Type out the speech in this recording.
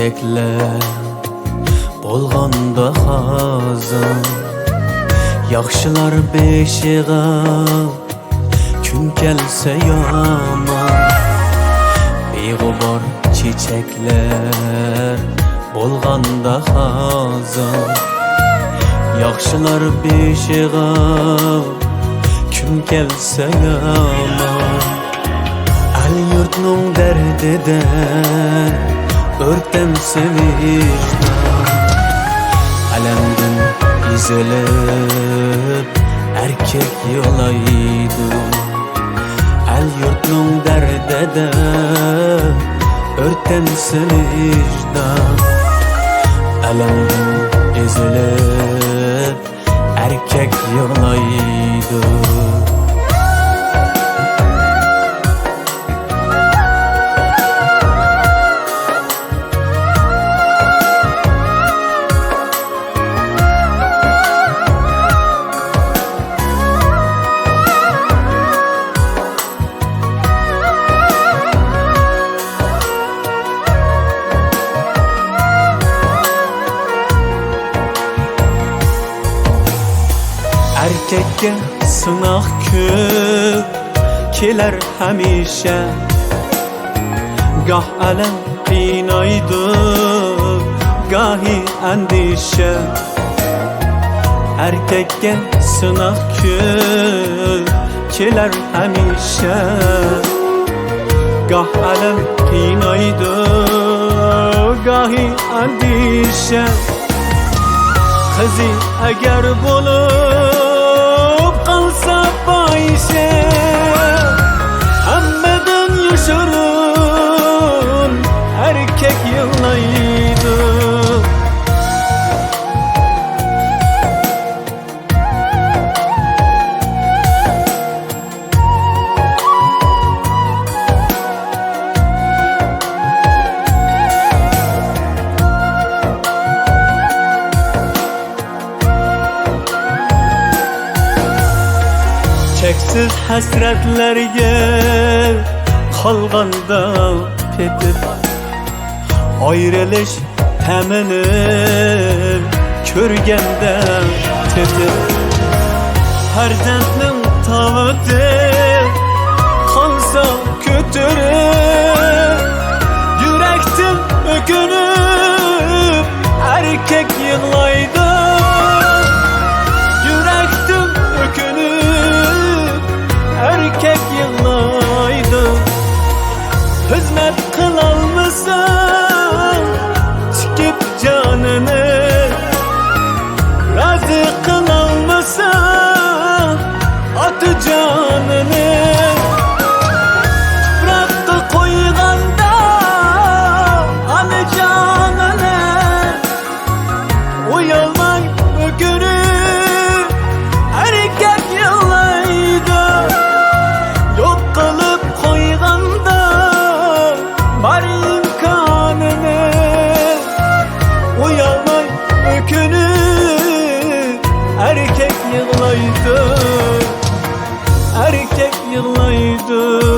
çiçekler Bolğanda xazan Yaxşılar beşiğe Gün gelse yaman Beyğubar çiçekler Bolğanda xazan Yaxşılar beşiğe Gün gelse yaman El yurtnun derdinden Örtem sevişten Alemden izilip Erkek yolaydı. El yurtnun derdeden Örtem sevişten Alemden izilip Erkek yolaydı erkakka sinoq ko'p kelar hamisha goh alam qiynaydi gohi andisha erkakka sinoq ko'p kelar hamisha goh alam qiynaydi gohi andisha qizi agar bo'lib 红色多一些 Çeksiz hasretlerge kalganda ketip Ayrılış hemini körgende tetip Farzandning tavuti qalsa ko'tarib yurakdan o'kinib günü erkek yıllaydı. Erkek yıllaydı.